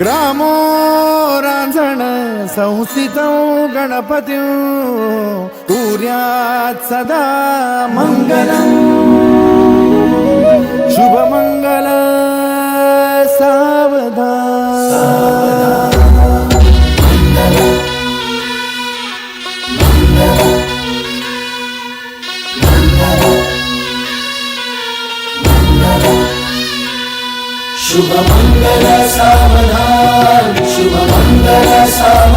ग्रामो रांझण संस्थित गणपती कुर्यात् सदा मङ्गलम् शुभमङ्गल सावधान। शुभमङ्गल सा bersama